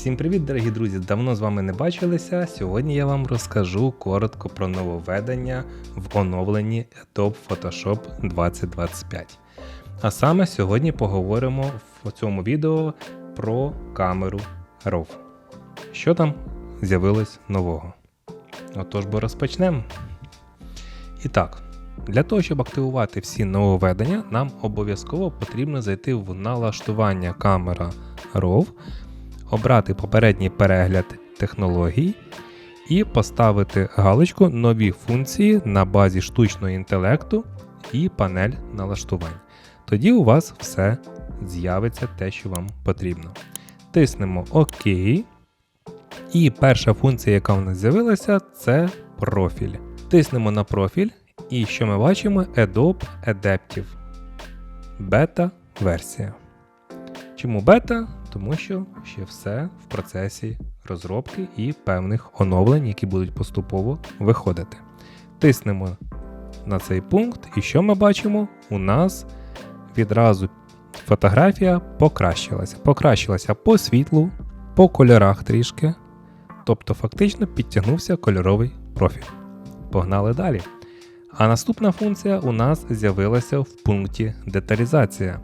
Всім привіт, дорогі друзі! Давно з вами не бачилися. Сьогодні я вам розкажу коротко про нововведення в оновленні Adobe Photoshop 2025. А саме сьогодні поговоримо в цьому відео про камеру RAW. Що там з'явилось нового? Отож, бо розпочнемо. І так, для того, щоб активувати всі нововведення, нам обов'язково потрібно зайти в налаштування камера RAW, обрати попередній перегляд технологій і поставити галочку Нові функції на базі штучного інтелекту і панель налаштувань. Тоді у вас все з'явиться те, що вам потрібно. Тиснемо ОК. І перша функція, яка в нас з'явилася, це профіль. Тиснемо на профіль, і що ми бачимо? Adobe Adaptive. Бета-версія. Чому бета? Тому що ще все в процесі розробки і певних оновлень, які будуть поступово виходити. Тиснемо на цей пункт, і що ми бачимо? У нас відразу фотографія покращилася. Покращилася по світлу, по кольорах трішки. Тобто, фактично підтягнувся кольоровий профіль. Погнали далі. А наступна функція у нас з'явилася в пункті деталізація.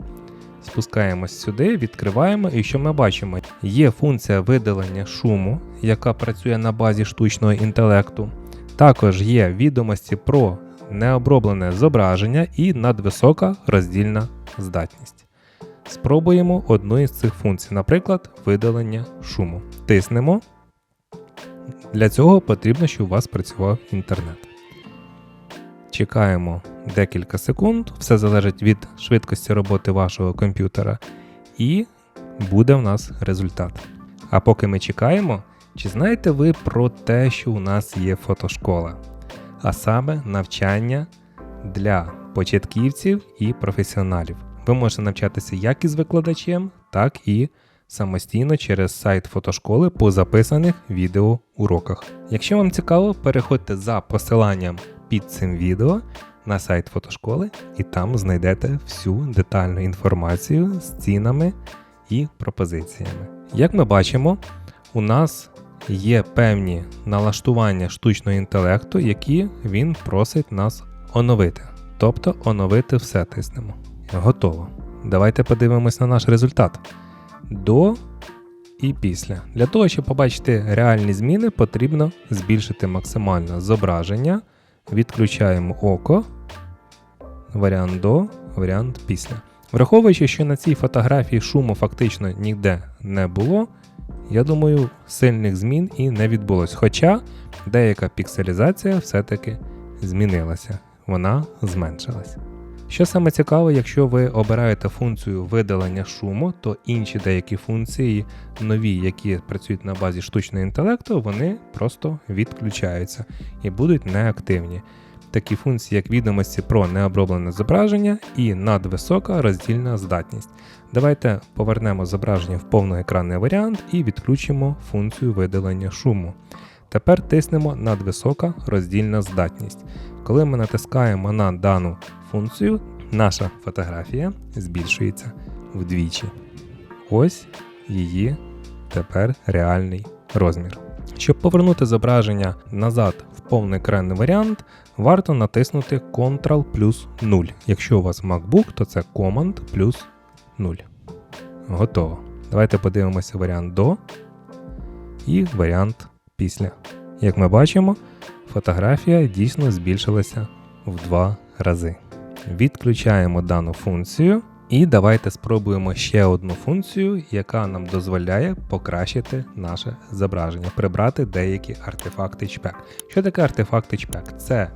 Спускаємось сюди, відкриваємо, і що ми бачимо? Є функція видалення шуму, яка працює на базі штучного інтелекту. Також є відомості про необроблене зображення і надвисока роздільна здатність. Спробуємо одну із цих функцій, наприклад, видалення шуму. Тиснемо. Для цього потрібно, щоб у вас працював інтернет. Чекаємо декілька секунд, все залежить від швидкості роботи вашого комп'ютера, і буде в нас результат. А поки ми чекаємо, чи знаєте ви про те, що у нас є фотошкола, а саме навчання для початківців і професіоналів. Ви можете навчатися як із викладачем, так і самостійно через сайт фотошколи по записаних відеоуроках. Якщо вам цікаво, переходьте за посиланням під цим відео на сайт фотошколи, і там знайдете всю детальну інформацію з цінами і пропозиціями. Як ми бачимо, у нас є певні налаштування штучного інтелекту, які він просить нас оновити. Тобто оновити все тиснемо. Готово. Давайте подивимось на наш результат. До і після. Для того, щоб побачити реальні зміни, потрібно збільшити максимально зображення. Відключаємо око, варіант до, варіант після. Враховуючи, що на цій фотографії шуму фактично ніде не було, я думаю, сильних змін і не відбулось. Хоча деяка пікселізація все-таки змінилася, вона зменшилась. Що саме цікаво, якщо ви обираєте функцію видалення шуму, то інші деякі функції, нові, які працюють на базі штучного інтелекту, вони просто відключаються і будуть неактивні. Такі функції, як відомості про необроблене зображення і надвисока роздільна здатність. Давайте повернемо зображення в повноекранний варіант і відключимо функцію видалення шуму. Тепер тиснемо надвисока роздільна здатність. Коли ми натискаємо на дану функцію, наша фотографія збільшується вдвічі. Ось її тепер реальний розмір. Щоб повернути зображення назад в повний повноекранний варіант, варто натиснути Ctrl плюс 0. Якщо у вас MacBook, то це Command плюс 0. Готово. Давайте подивимося варіант до і варіант після. Як ми бачимо, фотографія дійсно збільшилася в два рази. Відключаємо дану функцію. І давайте спробуємо ще одну функцію, яка нам дозволяє покращити наше зображення, прибрати деякі артефакти HPEG. Що таке артефакти HPEG? Це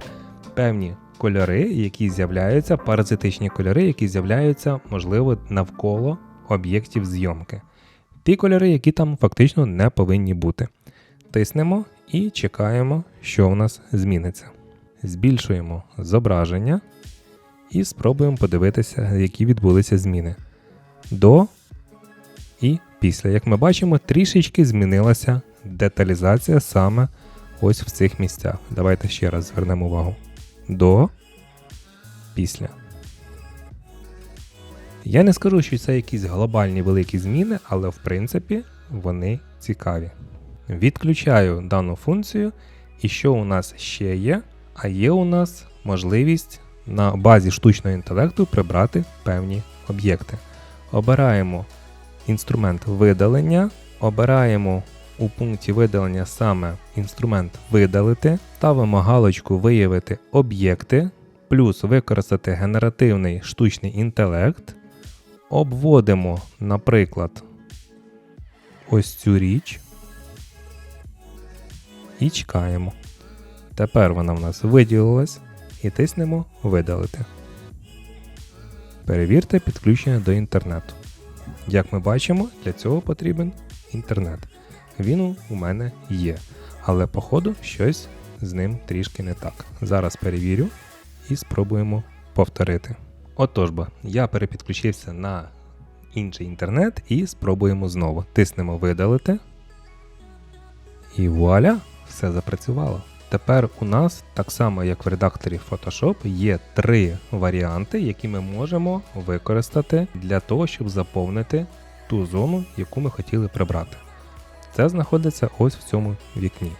певні кольори, які з'являються, паразитичні кольори, які з'являються, можливо, навколо об'єктів зйомки. Ті кольори, які там фактично не повинні бути. Тиснемо і чекаємо, що в нас зміниться. Збільшуємо зображення і спробуємо подивитися, які відбулися зміни. До і після. Як ми бачимо, трішечки змінилася деталізація саме ось в цих місцях. Давайте ще раз звернемо увагу. До після. Я не скажу, що це якісь глобальні великі зміни, але в принципі вони цікаві. Відключаю дану функцію. І що у нас ще є? А є у нас можливість на базі штучного інтелекту прибрати певні об'єкти. Обираємо інструмент видалення, обираємо у пункті видалення саме інструмент видалити, ставимо галочку Виявити об'єкти, плюс використати генеративний штучний інтелект, обводимо, наприклад, ось цю річ і чекаємо. Тепер вона в нас виділилась і тиснемо Видалити. Перевірте підключення до інтернету. Як ми бачимо, для цього потрібен інтернет. Він у мене є. Але, походу, щось з ним трішки не так. Зараз перевірю і спробуємо повторити. Отож бо, я перепідключився на інший інтернет і спробуємо знову. Тиснемо видалити. І вуаля, все запрацювало. Тепер у нас, так само як в редакторі Photoshop, є три варіанти, які ми можемо використати для того, щоб заповнити ту зону, яку ми хотіли прибрати. Це знаходиться ось в цьому вікні.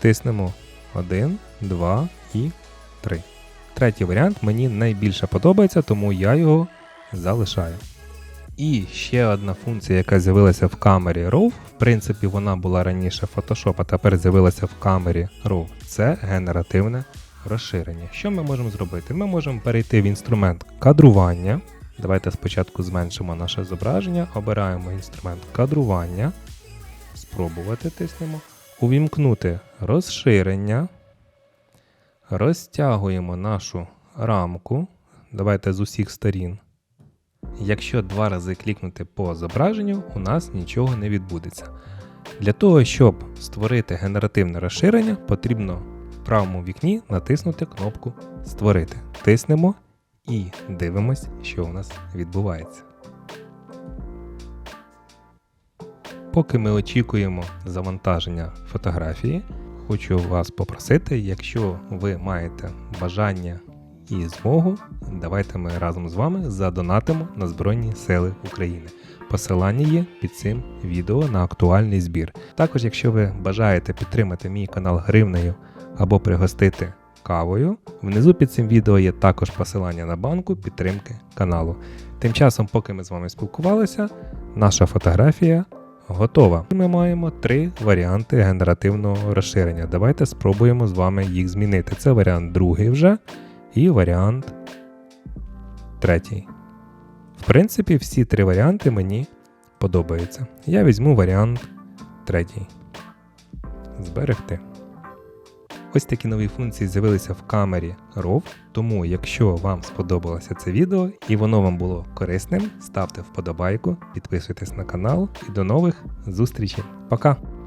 Тиснемо 1, 2 і 3. Третій варіант мені найбільше подобається, тому я його залишаю. І ще одна функція, яка з'явилася в камері RAW, в принципі, вона була раніше Photoshop, а тепер з'явилася в камері RAW. Це генеративне розширення. Що ми можемо зробити? Ми можемо перейти в інструмент кадрування. Давайте спочатку зменшимо наше зображення, обираємо інструмент кадрування, спробувати тиснемо, увімкнути розширення, розтягуємо нашу рамку. Давайте з усіх сторін. Якщо два рази клікнути по зображенню, у нас нічого не відбудеться. Для того, щоб створити генеративне розширення, потрібно в правому вікні натиснути кнопку Створити. Тиснемо і дивимось, що у нас відбувається. Поки ми очікуємо завантаження фотографії, хочу вас попросити, якщо ви маєте бажання і змогу, давайте ми разом з вами задонатимо на Збройні Сили України. Посилання є під цим відео на актуальний збір. Також, якщо ви бажаєте підтримати мій канал гривнею або пригостити кавою, внизу під цим відео є також посилання на банку підтримки каналу. Тим часом, поки ми з вами спілкувалися, наша фотографія готова. Ми маємо три варіанти генеративного розширення. Давайте спробуємо з вами їх змінити. Це варіант другий вже і варіант третій. В принципі, всі три варіанти мені подобаються. Я візьму варіант третій. Зберегти. Ось такі нові функції з'явилися в камері RAW, тому якщо вам сподобалося це відео і воно вам було корисним, ставте вподобайку, підписуйтесь на канал і до нових зустрічей. Пока!